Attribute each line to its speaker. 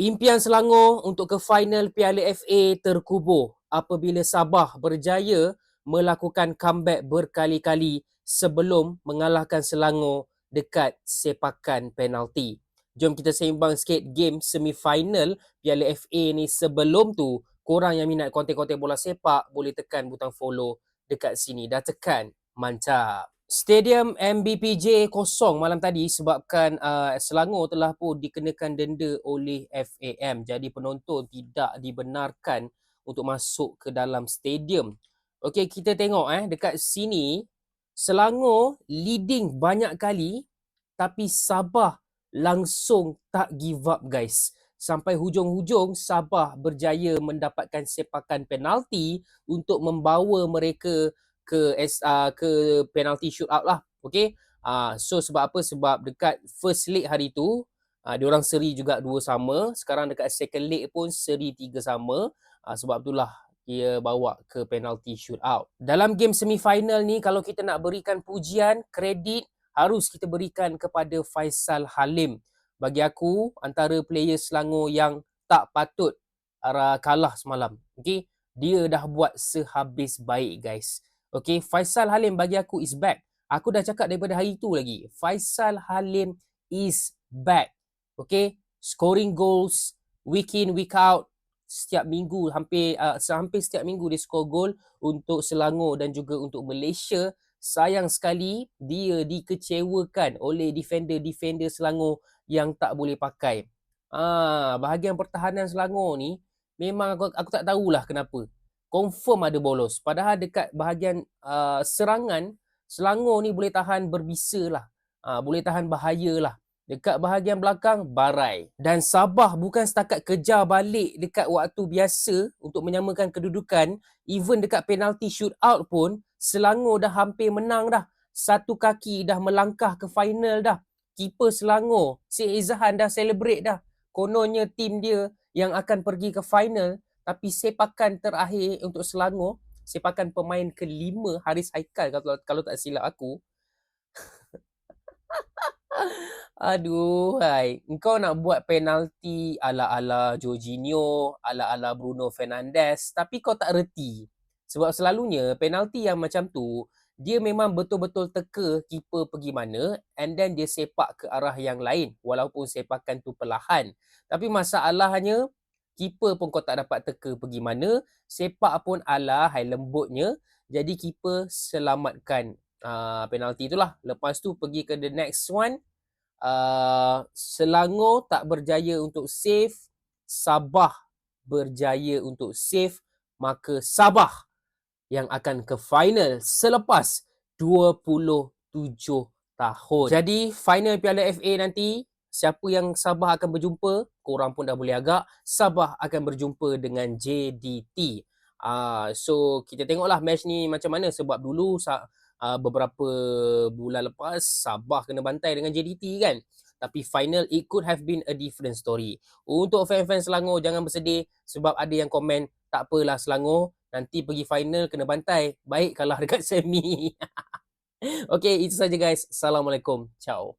Speaker 1: Impian Selangor untuk ke final Piala FA terkubur apabila Sabah berjaya melakukan comeback berkali-kali sebelum mengalahkan Selangor dekat sepakan penalti. Jom kita seimbang sikit game semi-final Piala FA ni sebelum tu korang yang minat konten-konten bola sepak boleh tekan butang follow dekat sini. Dah tekan. Mantap. Stadium MBPJ kosong malam tadi sebabkan uh, Selangor telah pun dikenakan denda oleh FAM. Jadi penonton tidak dibenarkan untuk masuk ke dalam stadium. Okey, kita tengok eh dekat sini Selangor leading banyak kali tapi Sabah langsung tak give up guys. Sampai hujung-hujung Sabah berjaya mendapatkan sepakan penalti untuk membawa mereka ke uh, ke penalty shootout lah. Okay. Uh, so sebab apa? Sebab dekat first leg hari tu, uh, diorang seri juga dua sama. Sekarang dekat second leg pun seri tiga sama. Uh, sebab itulah dia bawa ke penalty shootout. Dalam game semi-final ni, kalau kita nak berikan pujian, kredit, harus kita berikan kepada Faisal Halim. Bagi aku, antara player Selangor yang tak patut kalah semalam. Okay? Dia dah buat sehabis baik guys. Okay, Faisal Halim bagi aku is back. Aku dah cakap daripada hari tu lagi. Faisal Halim is back. Okay, scoring goals week in, week out. Setiap minggu, hampir uh, hampir setiap minggu dia score goal untuk Selangor dan juga untuk Malaysia. Sayang sekali dia dikecewakan oleh defender-defender Selangor yang tak boleh pakai. Ah, bahagian pertahanan Selangor ni memang aku, aku tak tahulah kenapa confirm ada bolos. Padahal dekat bahagian uh, serangan, Selangor ni boleh tahan berbisa lah. Uh, boleh tahan bahaya lah. Dekat bahagian belakang, Barai. Dan Sabah bukan setakat kejar balik dekat waktu biasa untuk menyamakan kedudukan. Even dekat penalty shootout pun, Selangor dah hampir menang dah. Satu kaki dah melangkah ke final dah. Keeper Selangor, si Izahan dah celebrate dah. Kononnya tim dia yang akan pergi ke final tapi sepakan terakhir untuk Selangor, sepakan pemain kelima Haris Haikal kalau kalau tak silap aku. Aduh, hai. Engkau nak buat penalti ala-ala Jorginho, ala-ala Bruno Fernandes, tapi kau tak reti. Sebab selalunya penalti yang macam tu, dia memang betul-betul teka keeper pergi mana and then dia sepak ke arah yang lain walaupun sepakan tu perlahan. Tapi masalahnya keeper pun kau tak dapat teka pergi mana, sepak pun ala hai lembutnya, jadi keeper selamatkan uh, penalti itulah. Lepas tu pergi ke the next one, uh, Selangor tak berjaya untuk save, Sabah berjaya untuk save, maka Sabah yang akan ke final selepas 27 tahun. Jadi final Piala FA nanti siapa yang Sabah akan berjumpa, korang pun dah boleh agak, Sabah akan berjumpa dengan JDT. Uh, ah, so kita tengoklah match ni macam mana sebab dulu uh, beberapa bulan lepas Sabah kena bantai dengan JDT kan. Tapi final it could have been a different story. Untuk fan-fan Selangor jangan bersedih sebab ada yang komen tak apalah Selangor nanti pergi final kena bantai. Baik kalah dekat semi. okay itu saja guys. Assalamualaikum. Ciao.